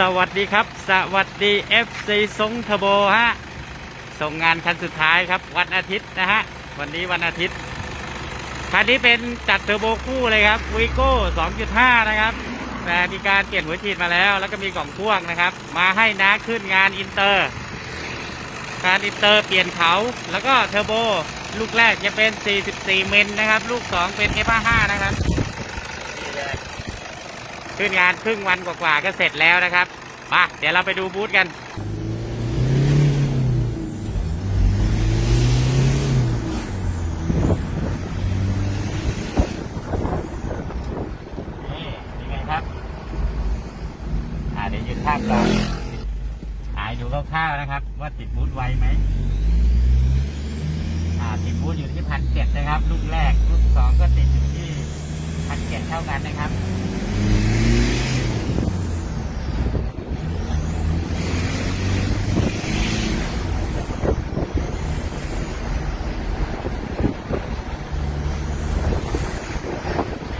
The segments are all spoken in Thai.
สวัสดีครับ สวัสดี FC ทรงทโบฮะส่งงานคันสุดท้ายครับวันอาทิตย์นะฮะ วันนี้วันอาทิตย์ คันนี้เป็นจัดเทอร์โบคู่เลยครับวีโก้ 2.5 นะครับแต่มีการเปลี่ยนหัวฉีดมาแล้ว แล้วก็มีกล่องพ่วงนะครับ มาให้นะขึ้นงานอินเตอร์การอินเตอร์เปลี่ยนเขาแล้วก็เทอร์โบ ลูกแรกจะเป็น 44 เมิลนะครับ ลูก 2 เป็น F55 นะครับ ขึ้นงานครึ่งวันกว่าๆก็เสร็จแล้วนะครับมาเดี๋ยวเราไปดูบูธกันนี่ยังไงครับอาเดี๋ยวยืนภาพก่อนถ่ายดูคร่าวๆนะครับ ว่าติดบูธไวไหมอ่าติดบูธอยู่ที่พันเจ็ดนะครับ ลูกแรก ลูกสองก็ติดอยู่ที่พันเจ็ดเท่ากันนะครับ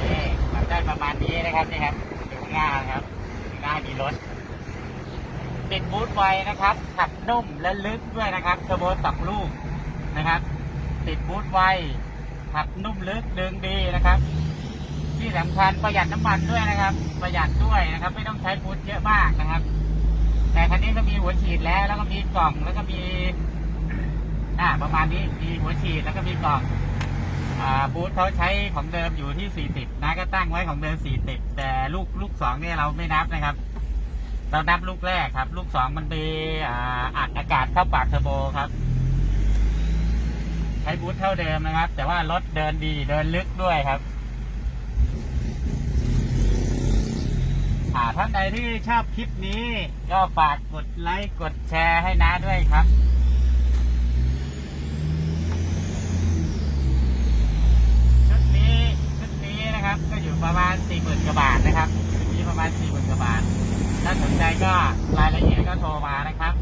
นี่มันได้ประมาณ นี้นะครับนี่ครับดูข้างหน้านะครับหน้ามีรถติดบูทไวนะครับ ขับนุ่มและลึกด้วยนะครับเทอร์โบสองลูกนะครับ ติดบูทไวขับนุ่มลึกดึงดีนะครับ ที่สำคัญประหยัดน้ำมันด้วยนะครับ ประหยัดด้วยนะครับ ไม่ต้องใช้บูทเยอะมากนะครับ แต่คันนี้ก็มีหัวฉีดแล้วแล้วก็มีกล่องแล้วก็มี อ่าประมาณนี้มีหัวฉีดแล้วก็มีกล่อง บูธเขาใช้ของเดิมอยู่ที่ 40 นะก็ตั้งไว้ของเดิม 40 แต่ลูกลูกสองเนี่ยเราไม่นับนะครับ เรานับลูกแรกครับ ลูกสองมันไปอ่าอัดอากาศเข้าปากเทอร์โบครับ ใช้บูธเท่าเดิมนะครับ แต่ว่ารถเดินดีเดินลึกด้วยครับอ่าท่านใดที่ชอบคลิปนี้ ก็ฝากกดไลค์กดแชร์ให้น้าด้วยครับ ชุดนี้ชุดนี้นะครับ ก็อยู่ประมาณสี่หมื่นกว่าบาทนะครับชุดนี้ประมาณสี่หมื่นกว่าบาท ถ้า สนใจก็รายละเอียดก็โทรมานะครับ